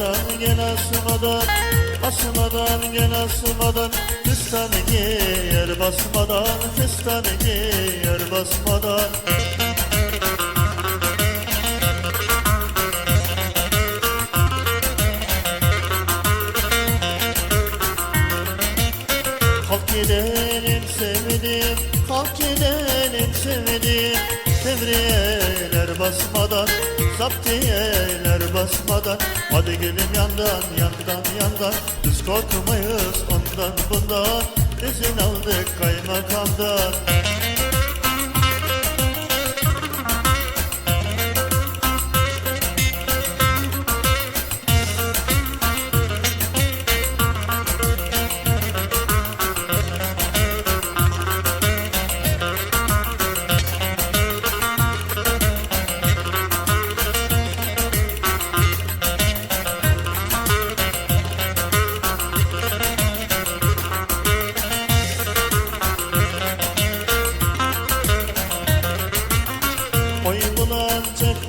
asmadan Asmadan gel asmadan Fistanı giyer basmadan Fistanı giyer basmadan. Kalk gidelim sevdim Kalk gidelim sevdim. Devriyeler basmadan Zaptiyeler basmadan Hadi gelin yandan yandan yandan. Biz korkmayız ondan bundan. İzin aldık kaymakamdan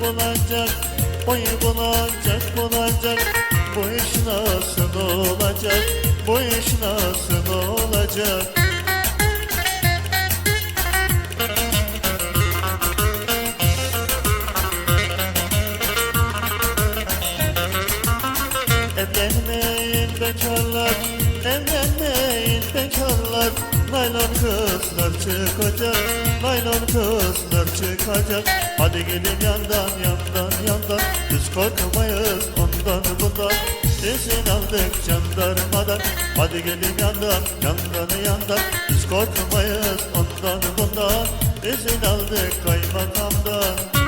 bulacak bulacak Oy bulacak bulacak Bu iş nasıl olacak Bu iş nasıl olacak? Evlenmeyin bekarlar Evlenmeyin bekarlar. Naylon kızlar çıkacak Naylon kızlar çıkacak. Hadi gelin yandan yandan yandan. Biz korkmayız ondan bundan. İzin aldık jandarmadan. Hadi gelin yandan yandan yandan. Biz korkmayız ondan bundan. İzin aldık kaymakamdan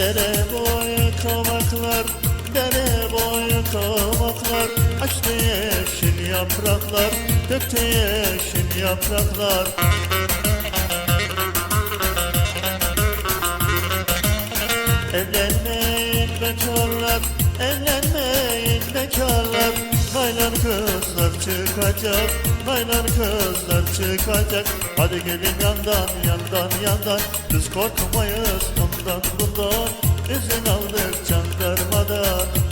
Dere boyu kavaklar, dere boyu kavaklar. Açtı yeşil yapraklar, döktü yeşil yapraklar. Evlenmeyin çıkacak. Naylar kızlar çıkacak. Hadi gelin yandan yandan yandan. Biz korkmayız ondan bundan. İzin aldık jandarmadan.